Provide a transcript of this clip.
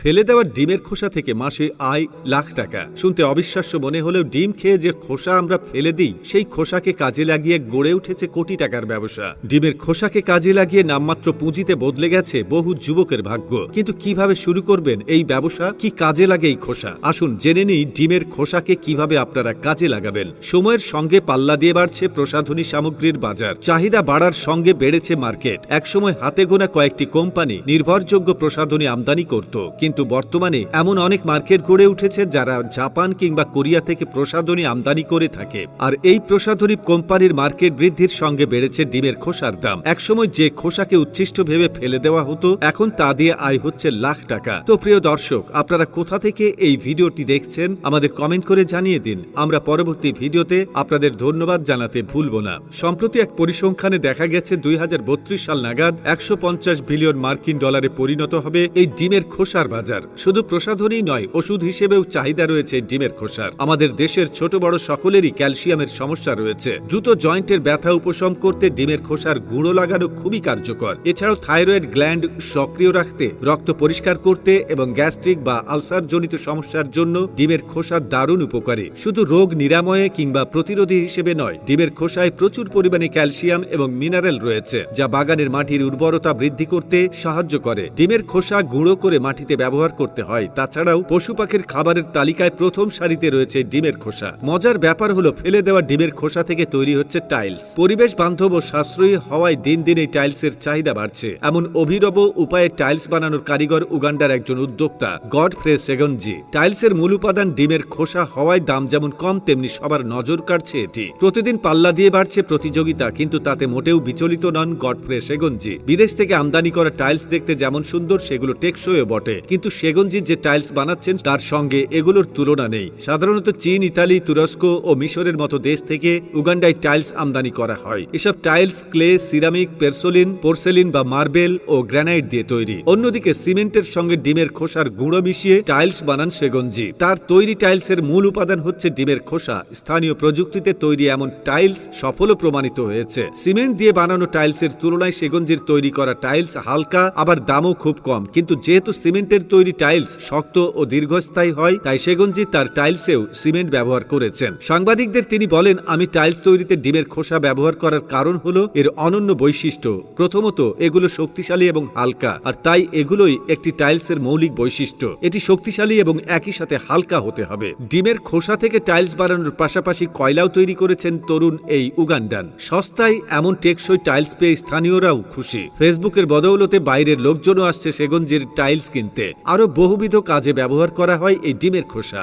ফেলে দেওয়ার ডিমের খোসা থেকে মাসে আয় লাখ টাকা। শুনতে অবিশ্বাস্য মনে হলেও ডিম খেয়ে যে খোসা আমরা ফেলে দিই, সেই খোসাকে কাজে লাগিয়ে গড়ে উঠেছে কোটি টাকার ব্যবসা। ডিমের খোসাকে কাজে লাগিয়ে নামমাত্র পুঁজিতে বদলে গেছে বহু যুবকের ভাগ্য। কিন্তু কীভাবে শুরু করবেন এই ব্যবসা? কি কাজে লাগে এই খোসা? আসুন জেনে নিই ডিমের খোসাকে কীভাবে আপনারা কাজে লাগাবেন। সময়ের সঙ্গে পাল্লা দিয়ে বাড়ছে প্রসাধনী সামগ্রীর বাজার। চাহিদা বাড়ার সঙ্গে বেড়েছে মার্কেট। একসময় হাতে গোনা কয়েকটি কোম্পানি নির্ভরযোগ্য প্রসাধনী আমদানি করত। কিন্তু বর্তমানে এমন অনেক মার্কেট গড়ে উঠেছে যারা জাপান কিংবা কোরিয়া থেকে প্রসাধনী আমদানি করে থাকে। আর এই প্রসাধনী কোম্পানির মার্কেট বৃদ্ধির সঙ্গে বেড়েছে ডিমের খোসার দাম। একসময় যে খোসাকে উচ্ছিষ্ট ভেবে ফেলে দেওয়া হতো, এখন তা দিয়ে আয় হচ্ছে লাখ টাকা। তো প্রিয় দর্শক, আপনারা কোথা থেকে এই ভিডিওটি দেখছেন, আমাদের কমেন্ট করে জানিয়ে দিন। আমরা পরবর্তী ভিডিওতে আপনাদের ধন্যবাদ জানাতে ভুলব না। সম্প্রতি এক পরিসংখ্যানে দেখা গেছে, দুই হাজার বত্রিশ সাল নাগাদ একশো পঞ্চাশ বিলিয়ন মার্কিন ডলারে পরিণত হবে এই ডিমের খোসার বাজার। শুধু প্রসাধনী নয়, ওষুধ হিসেবেও চাহিদা রয়েছে ডিমের খোসার। আমাদের দেশের ছোট বড় সকলেরই ক্যালসিয়ামের সমস্যা রয়েছে। দ্রুত জয়েন্টের ব্যথা উপশম করতে ডিমের খোসার গুঁড়ো লাগানো খুবই কার্যকর। এছাড়াও থাইরয়েড গ্ল্যান্ড সক্রিয় রাখতে, রক্ত পরিষ্কার করতে এবং গ্যাস্ট্রিক বা আলসার জনিত সমস্যার জন্য ডিমের খোসা দারুণ উপকারী। শুধু রোগ নিরাময়ে কিংবা প্রতিরোধী হিসেবে নয়, ডিমের খোসায় প্রচুর পরিমাণে ক্যালসিয়াম এবং মিনারেল রয়েছে, যা বাগানের মাটির উর্বরতা বৃদ্ধি করতে সাহায্য করে। ডিমের খোসা গুঁড়ো করে মাটিতে ব্যবহার করতে হয়। তাছাড়াও পশু পাখির খাবারের তালিকায় প্রথম সারিতে রয়েছে ডিমের খোসা। মজার ব্যাপার হলো ফেলে দেওয়া ডিমের খোসা থেকে তৈরি হচ্ছে টাইলস। পরিবেশ বান্ধব ও সাশ্রয়ী হওয়ায় দিন দিন এই টাইলসের চাহিদা বাড়ছে। এমন অভিনব উপায়ে টাইলস বানানোর কারিগর উগান্ডার একজন উদ্যোক্তা গড ফ্রে সেগনজি। টাইলসের মূল উপাদান ডিমের খোসা হওয়ায় দাম যেমন কম, তেমনি সবার নজর কাটছে এটি। প্রতিদিন পাল্লা দিয়ে বাড়ছে প্রতিযোগিতা, কিন্তু তাতে মোটেও বিচলিত নন গডফ্রে সেগনজি। বিদেশ থেকে আমদানি করা টাইলস দেখতে যেমন সুন্দর, সেগুলো টেকসইও বটে। কিন্তু সেগনজি যে টাইলস বানাচ্ছেন তার সঙ্গে এগুলোর তুলনা নেই। সাধারণত চীন, ইতালি, তুরস্ক ও মিশরের মতো দেশ থেকে উগান্ডায় টাইলস আমদানি করা হয়। এসব tiles clay, ceramic, porcelain, porcelain বা মার্বেল ও গ্রানাইট দিয়ে তৈরি। অন্যদিকে সিমেন্টের সঙ্গে ডিমের খোসার গুঁড়ো মিশিয়ে টাইলস বানান সেগঞ্জি। তার তৈরি টাইলসের মূল উপাদান হচ্ছে ডিমের খোসা। স্থানীয় প্রযুক্তিতে তৈরি এমন টাইলস সফলও প্রমাণিত হয়েছে। সিমেন্ট দিয়ে বানানো টাইলসের তুলনায় সেগঞ্জির তৈরি করা টাইলস হালকা, আবার দামও খুব কম। কিন্তু যেহেতু সিমেন্টের তৈরি টাইলস শক্ত ও দীর্ঘস্থায়ী হয়, তাই সেগঞ্জি তার টাইলসেও সিমেন্ট ব্যবহার করেছেন। সাংবাদিকদের তিনি বলেন, আমি টাইলস তৈরিতে ডিমের খোসা ব্যবহার করার কারণ হলো এর অনন্য বৈশিষ্ট্য। প্রথমত, এগুলো শক্তিশালী এবং হালকা, আর তাই এগুলোই একটি টাইলসের মৌলিক বৈশিষ্ট্য। এটি শক্তিশালী এবং একই সাথে হালকা হতে হবে। ডিমের খোসা থেকে টাইলস বানানোর পাশাপাশি কয়লাও তৈরি করেছেন তরুণ এই উগান্ডান। সস্তায় এমন টেকসই টাইলস পেয়ে স্থানীয়রাও খুশি। ফেসবুকের বদৌলতে বাইরের লোকজনও আসছে সেগঞ্জির টাইলস কিনতে। আরও বহুবিধ কাজে ব্যবহার করা হয় এই ডিমের খোসা।